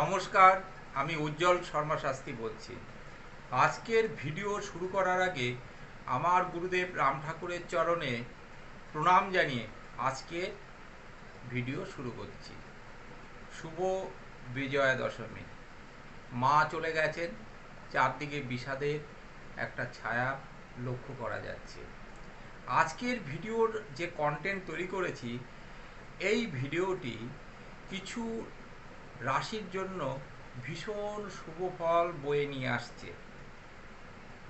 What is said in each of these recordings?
নমস্কার, আমি উজ্জ্বল শর্মা শাস্ত্রী বলছি। আজকের ভিডিও শুরু করার আগে আমার গুরুদেব রাম ঠাকুরের চরণে প্রণাম জানিয়ে আজকে ভিডিও শুরু করছি। শুভ বিজয়া দশমী মা চলে গেছেন, চারদিকে বিষাদের একটা ছায়া লক্ষ্য করা যাচ্ছে। আজকের ভিডিওর যে কন্টেন্ট তৈরি করেছি, এই ভিডিওটি কিছু রাশির জন্য ভীষণ শুভ ফল বয়ে নিয়ে আসছে।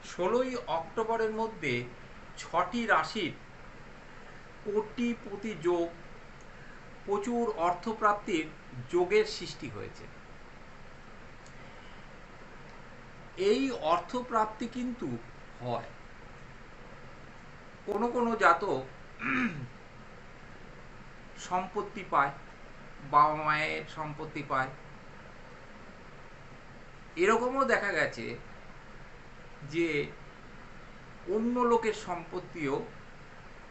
ষোলোই অক্টোবরের মধ্যে ছটি রাশির কোটিপতি যোগ, প্রচুর অর্থপ্রাপ্তির যোগের সৃষ্টি হয়েছে। এই অর্থপ্রাপ্তি কিন্তু হয়। কোনো কোনো জাতক সম্পত্তি পায়। বাবা মায়ের সম্পত্তি পায়। এরকমও দেখা গেছে যে অন্য লোকের সম্পত্তিও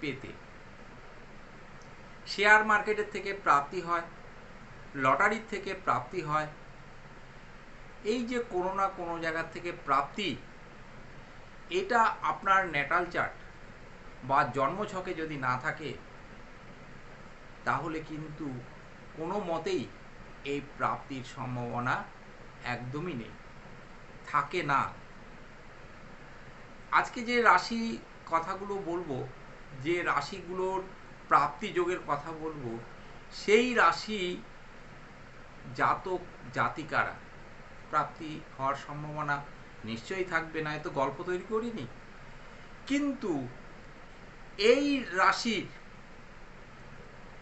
পেতে। শেয়ার মার্কেটের থেকে প্রাপ্তি হয়, লটারির থেকে প্রাপ্তি হয়। এই যে কোনো না কোনো জায়গার থেকে প্রাপ্তি, এটা আপনার ন্যাটাল চার্ট বা জন্মছকে যদি না থাকে, তাহলে কিন্তু কোনো মতেই এই প্রাপ্তির সম্ভাবনা একদমই নেই। থাকে না। আজকে যে রাশি কথাগুলো বলব, যে রাশিগুলোর প্রাপ্তি যোগের কথা বলব, সেই রাশি জাতক, জাতিকারা প্রাপ্তি হওয়ার সম্ভাবনা নিশ্চয়ই থাকবে না এত গল্প তৈরি করিনি। কিন্তু এই রাশির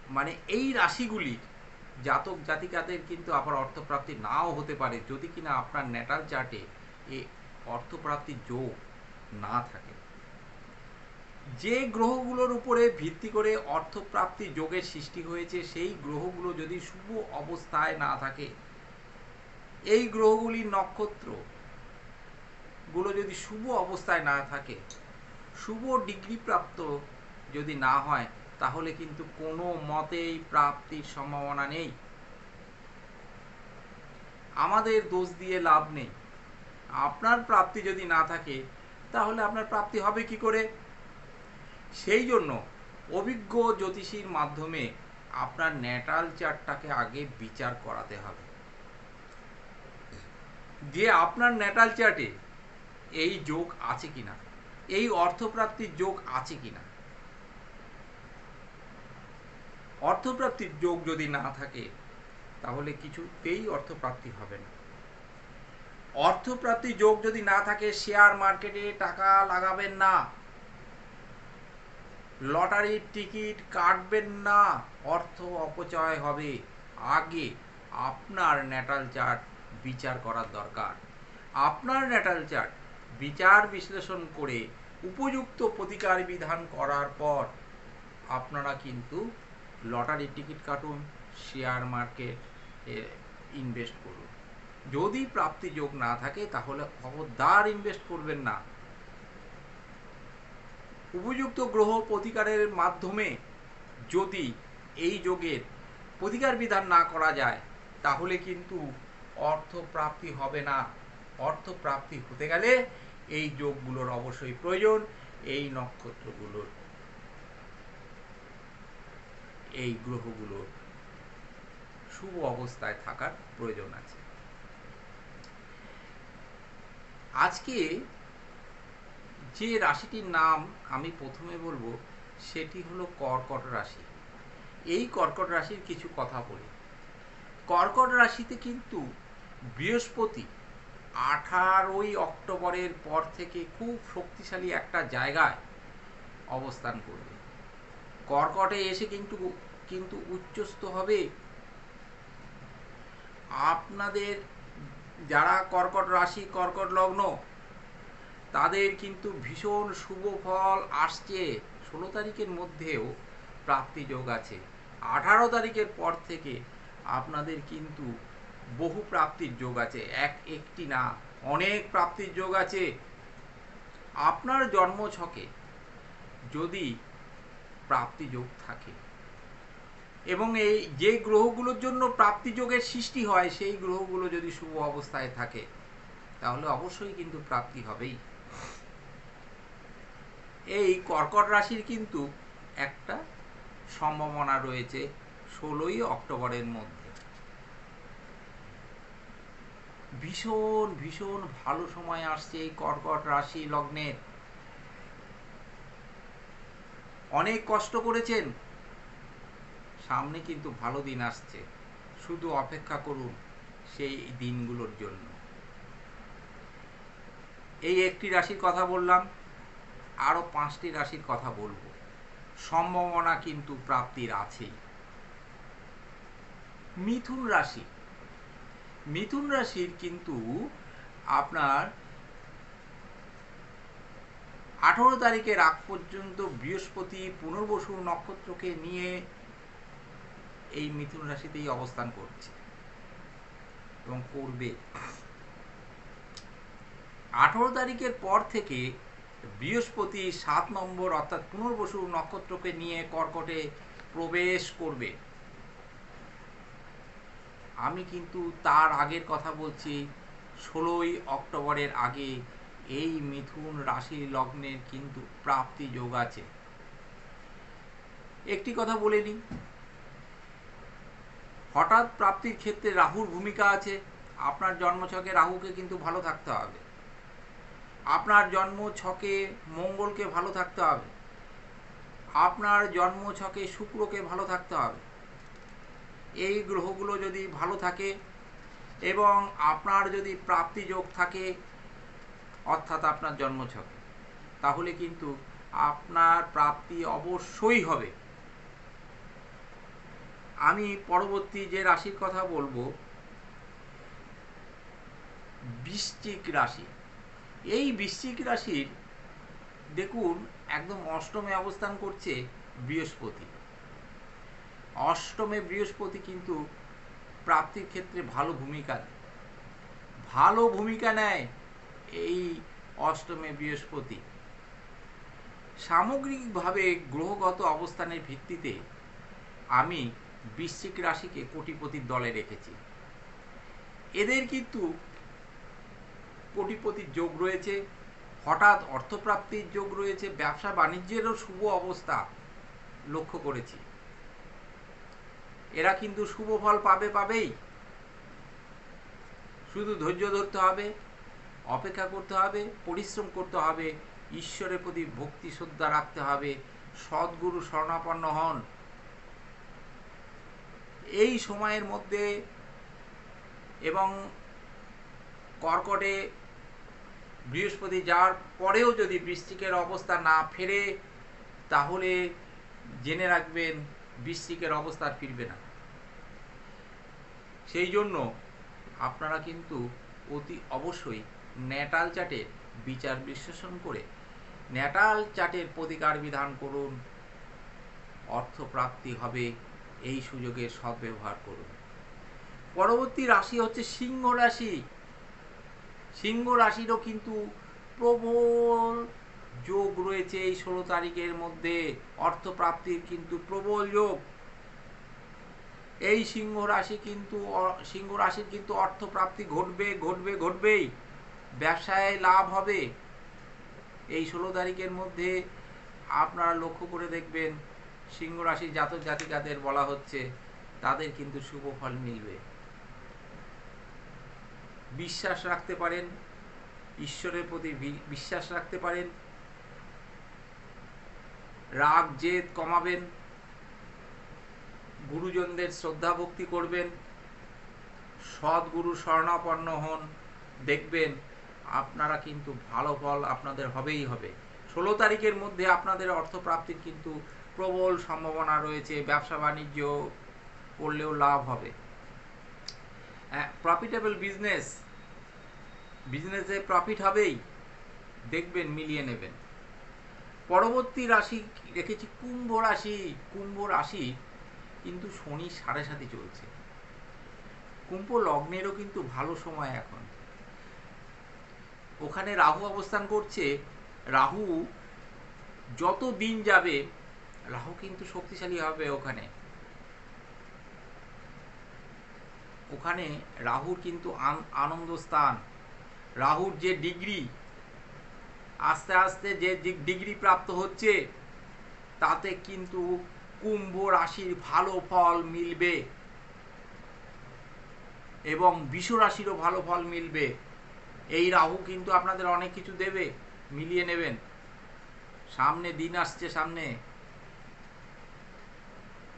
মানে এই রাশিগুলির জাতক জাতিকাদের কিন্তু আবার অর্থপ্রাপ্তি নাও হতে পারে যদি কিনা আপনার ন্যাটাল চার্টে এ অর্থপ্রাপ্তির যোগ না থাকে। যে গ্রহগুলোর উপরে ভিত্তি করে অর্থপ্রাপ্তি যোগের সৃষ্টি হয়েছে, সেই গ্রহগুলো যদি শুভ অবস্থায় না থাকে, এই গ্রহগুলির নক্ষত্রগুলো যদি শুভ অবস্থায় না থাকে, শুভ ডিগ্রি প্রাপ্ত যদি না হয় তাহলে কিন্তু কোনো মতেই প্রাপ্তির সম্ভাবনা নেই। আমাদের দোষ দিয়ে লাভ নেই। আপনার প্রাপ্তি যদি না থাকে, তাহলে আপনার প্রাপ্তি হবে কি করে? সেই জন্য অভিজ্ঞ জ্যোতিষীর মাধ্যমে আপনার ন্যাটাল চার্টটাকে আগে বিচার করাতে হবে। যে আপনার ন্যাটাল চার্টে এই যোগ আছে কিনা, এই অর্থপ্রাপ্তির যোগ আছে কিনা অর্থপ্রাপ্তির যোগ যদি না থাকে, তাহলে কিছুতেই অর্থপ্রাপ্তি হবে না। অর্থপ্রাপ্তি যোগ যদি না থাকে শেয়ার মার্কেটে টাকা লাগাবেন না। লটারির টিকিট কাটবেন না। অর্থ অপচয় হবে। আগে আপনার ন্যাটাল চার্ট বিচার করার দরকার। আপনার ন্যাটাল চার্ট বিচার বিশ্লেষণ করে উপযুক্ত প্রতিকার বিধান করার পর আপনারা কিন্তু লটারির টিকিট কাটুন শেয়ার মার্কেট ইনভেস্ট করুন। যদি প্রাপ্তি যোগ না থাকে, তাহলে খবরদার ইনভেস্ট করবেন না। উপযুক্ত গ্রহ প্রতিকারের মাধ্যমে যদি এই যোগের প্রতিকার বিধান না করা যায়, তাহলে কিন্তু অর্থ প্রাপ্তি হবে না। অর্থ প্রাপ্তি হতে গেলে এই যোগগুলোর অবশ্যই প্রয়োজন, এই নক্ষত্রগুলোর এই গ্রহগুলোর শুভ অবস্থায় থাকার প্রয়োজন আছে। আজকে যে রাশিটির নাম আমি প্রথমে বলব, সেটি হলো কর্কট রাশি। এই কর্কট রাশির কিছু কথা বলি। কর্কট রাশিতে কিন্তু বৃহস্পতি আঠারোই অক্টোবরের পর থেকে খুব শক্তিশালী একটা জায়গায় অবস্থান করবে। কর্কটে এসে কিন্তু কিন্তু উচ্চস্থ হবে। আপনাদের যারা কর্কট রাশি, কর্কট লগ্ন, তাদের কিন্তু ভীষণ শুভ ফল আসছে। ষোলো তারিখের মধ্যেও প্রাপ্তি যোগ আছে। আঠারো তারিখের পর থেকে আপনাদের কিন্তু বহু প্রাপ্তির যোগ আছে। এক, একটি না, অনেক প্রাপ্তির যোগ আছে। আপনার জন্ম ছকে যদি প্রাপ্তি যোগ থাকে। এবং এই যে গ্রহগুলোর জন্য প্রাপ্তি যোগের সৃষ্টি হয়, সেই গ্রহগুলো যদি শুভ অবস্থায় থাকে, তাহলে অবশ্যই কিন্তু প্রাপ্তি হবেই। এই কর্কট রাশির কিন্তু একটা সম্ভাবনা রয়েছে ষোলোই অক্টোবরের মধ্যে। ভীষণ ভীষণ ভালো সময় আসছে এই কর্কট রাশি লগ্নের। অনেক কষ্ট করেছেন। সামনে কিন্তু ভালো দিন আসছে। শুধু অপেক্ষা করুন সেই দিনগুলোর জন্য। এই একটি রাশির কথা বললাম, আরও পাঁচটি রাশির কথা বলব। সম্ভাবনা কিন্তু প্রাপ্তির আছেই। মিথুন রাশি। মিথুন রাশির কিন্তু আপনার আঠারো তারিখের আগ পর্যন্ত বৃহস্পতি পুনর্বসু নক্ষত্রকে নিয়ে এই মিথুন রাশিতেই অবস্থান করছে এবং করবে। আঠারো তারিখের পর থেকে বৃহস্পতি সাত নম্বর অর্থাৎ পুনর্বসু নক্ষত্রকে নিয়ে কর্কটে প্রবেশ করবে। আমি কিন্তু তার আগের কথা বলছি, ষোলোই অক্টোবরের আগে এই মিথুন রাশি লগ্নের কিন্তু প্রাপ্তি যোগ আছে। একটি কথা বলে নিই। হঠাৎ প্রাপ্তির ক্ষেত্রে রাহুর ভূমিকা আছে। আপনার জন্মছকে রাহুকে কিন্তু ভালো থাকতে হবে। আপনার জন্ম ছকে মঙ্গলকে ভালো থাকতে হবে। আপনার জন্ম ছকে শুক্রকে ভালো থাকতে হবে। এই গ্রহগুলো যদি ভালো থাকে এবং আপনার যদি প্রাপ্তি যোগ থাকে অর্থাৎ আপনার জন্মছকে। তাহলে কিন্তু আপনার প্রাপ্তি অবশ্যই হবে। আমি পরবর্তী যে রাশির কথা বলব, বৃশ্চিক রাশি। এই বৃশ্চিক রাশির দেখুন, একদম অষ্টমে অবস্থান করছে বৃহস্পতি। অষ্টমে বৃহস্পতি কিন্তু প্রাপ্তির ক্ষেত্রে ভালো ভূমিকা ভালো ভূমিকা নেয় এই অষ্টমে বৃহস্পতি। সামগ্রিকভাবে গ্রহগত অবস্থানের ভিত্তিতে আমি বৃশ্চিক রাশিকে কোটিপতির দলে রেখেছি। এদের কিন্তু কোটিপতির যোগ রয়েছে, হঠাৎ অর্থপ্রাপ্তির যোগ রয়েছে, ব্যবসা বাণিজ্যেরও শুভ অবস্থা লক্ষ্য করেছি। এরা কিন্তু শুভ ফল পাবে পাবেই। শুধু ধৈর্য ধরতে হবে অপেক্ষা করতে হবে, পরিশ্রম করতে হবে, ঈশ্বরের প্রতি ভক্তি, শ্রদ্ধা রাখতে হবে, সদ্গুরু স্বর্ণাপন্ন হন। এই সময়ের মধ্যে এবং কর্কটে বৃহস্পতি যাওয়ার পরেও যদি বৃষ্টিকের অবস্থা না ফেরে, তাহলে জেনে রাখবেন বৃষ্টিকের অবস্থা ফিরবে না। সেই জন্য আপনারা কিন্তু অতি অবশ্যই ন্যাটাল চার্টের বিচার বিশ্লেষণ করে ন্যাটাল চার্টের প্রতিকার বিধান করুন। অর্থপ্রাপ্তি হবে এই সুযোগের সদ্ব্যবহার করুন। পরবর্তী রাশি হচ্ছে সিংহ রাশি। সিংহ রাশিরও কিন্তু প্রবল যোগ রয়েছে এই ষোলো তারিখের মধ্যে। অর্থপ্রাপ্তির কিন্তু প্রবল যোগ। এই সিংহ রাশি কিন্তু সিংহ রাশির কিন্তু অর্থপ্রাপ্তি ঘটবে ঘটবে, ঘটবেই। ব্যবসায় লাভ হবে। এই ষোলো তারিখের মধ্যে আপনারা লক্ষ্য করে দেখবেন, সিংহ রাশির জাতক জাতিকাদের বলা হচ্ছে, তাদের কিন্তু শুভ ফল মিলবে। বিশ্বাস রাখতে পারেন, ঈশ্বরের প্রতি বিশ্বাস রাখতে পারেন। রাগ, জেদ কমাবেন। গুরুজনদের শ্রদ্ধা ভক্তি করবেন। সদ্গুরু স্বর্ণাপন্ন হন, দেখবেন আপনারা কিন্তু ভালো ফল আপনাদের হবেই হবে। ষোলো তারিখের মধ্যে আপনাদের অর্থপ্রাপ্তির কিন্তু প্রবল সম্ভাবনা রয়েছে, ব্যবসা বাণিজ্য করলেও লাভ হবে। প্রফিটেবল বিজনেস বিজনেসে প্রফিট হবেই, দেখবেন, মিলিয়ে নেবেন। পরবর্তী রাশি রেখেছি, কুম্ভ রাশি কুম্ভ রাশি কিন্তু শনি সাড়ে সাথে চলছে। কুম্ভ লগ্নেরও কিন্তু ভালো সময় এখন। ওখানে রাহু অবস্থান করছে, রাহু যত দিন যাবে, রাহু কিন্তু শক্তিশালী হবে ওখানে। ওখানে রাহুর কিন্তু আন- আনন্দ স্থান। রাহুর যে ডিগ্রি, আস্তে আস্তে যে ডিগ্রি প্রাপ্ত হচ্ছে, তাতে কিন্তু কুম্ভ রাশির ভালো ফল মিলবে। এবং বিষ রাশিরও ভালো ফল মিলবে। এই রাহু কিন্তু আপনাদের অনেক কিছু দেবে, মিলিয়ে নেবেন। সামনে দিন আসছে সামনে।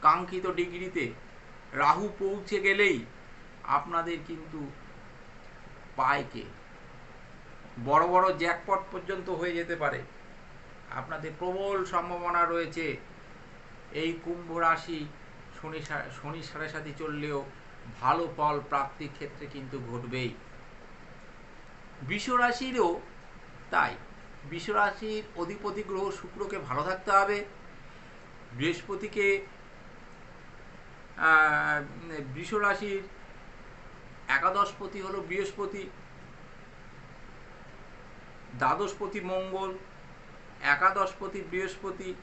কাঙ্ক্ষিত ডিগ্রিতে রাহু পৌঁছে গেলেই আপনাদের কিন্তু পায়কে বড় বড় জ্যাকপট পর্যন্ত হয়ে যেতে পারে। আপনাদের প্রবল সম্ভাবনা রয়েছে। এই কুম্ভ রাশি শনি শনি সাড়ে সাথে চললেও ভালো ফল প্রাপ্তির ক্ষেত্রে কিন্তু ঘটবেই। বিশ্বরাশিরও তাই। বিশ্বরাশির অধিপতি গ্রহ শুক্রকে ভালো থাকতে হবে। বৃহস্পতিকে আহ, বৃষরাশির একাদশপতি হলো বৃহস্পতি দ্বাদশপতি মঙ্গল একাদশপতি বৃহস্পতি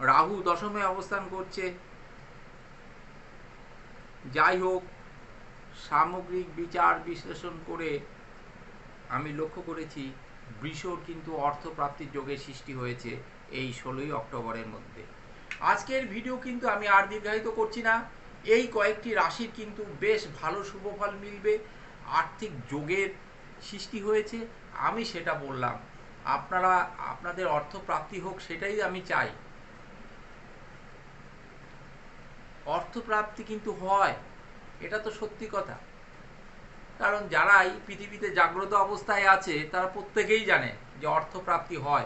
রাহু দশমে অবস্থান করছে। যাই হোক সামগ্রিক বিচার বিশ্লেষণ করে আমি লক্ষ্য করেছি বৃষর কিন্তু অর্থপ্রাপ্তির যোগের সৃষ্টি হয়েছে এই ষোলোই অক্টোবরের মধ্যে। আজকের ভিডিও কিন্তু আমি আর দীর্ঘায়িত করছি না। এই কয়েকটি রাশির কিন্তু বেশ ভালো শুভফল মিলবে, আর্থিক যোগের সৃষ্টি হয়েছে। আমি সেটা বললাম, আপনারা, আপনাদের অর্থপ্রাপ্তি হোক সেটাই আমি চাই। অর্থপ্রাপ্তি কিন্তু হয় এটা তো সত্যি কথা। কারণ যারাই পৃথিবীতে জাগ্রত অবস্থায় আছে, তারা প্রত্যেকেই জানে যে অর্থপ্রাপ্তি হয়।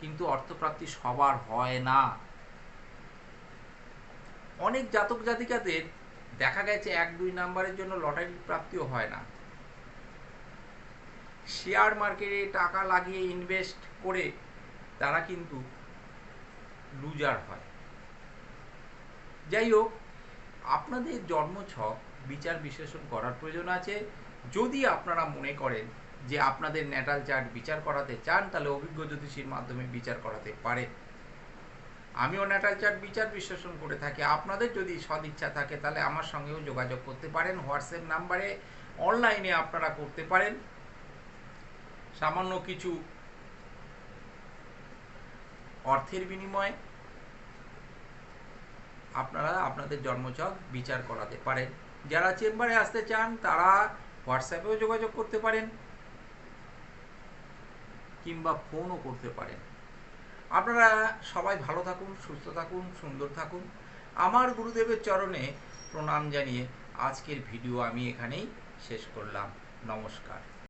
কিন্তু অর্থপ্রাপ্তি সবার হয় না। অনেক জাতক জাতিকাদের দেখা গেছে এক, দুই নাম্বারের জন্য লটারির প্রাপ্তিও হয় না। শেয়ার মার্কেটে টাকা লাগিয়ে ইনভেস্ট করে তারা কিন্তু লুজার হয়। যাই হোক আপনাদের জন্মছক বিচার বিশ্লেষণ করার প্রয়োজন আছে। যদি আপনারা মনে করেন যে আপনাদের ন্যাটাল চার্ট বিচার করাতে চান, তাহলে অভিজ্ঞ জ্যোতিষীর মাধ্যমে বিচার করাতে পারেন। আমিও ন্যাটাল চার্ট বিচার বিশ্লেষণ করে থাকি। আপনাদের যদি সদিচ্ছা থাকে, তাহলে আমার সঙ্গেও যোগাযোগ করতে পারেন। হোয়াটসঅ্যাপ নাম্বারে, অনলাইনে আপনারা করতে পারেন। সামান্য কিছু অর্থের বিনিময়ে আপনারা আপনাদের জন্মছক বিচার করাতে পারেন। যারা চেম্বারে আসতে চান, তারা হোয়াটসঅ্যাপেও যোগাযোগ করতে পারেন কিংবা ফোনও করতে পারেন। আপনারা সবাই ভালো থাকুন, সুস্থ থাকুন, সুন্দর থাকুন। আমার গুরুদেবের চরণে প্রণাম জানিয়ে আজকের ভিডিও আমি এখানেই শেষ করলাম। নমস্কার।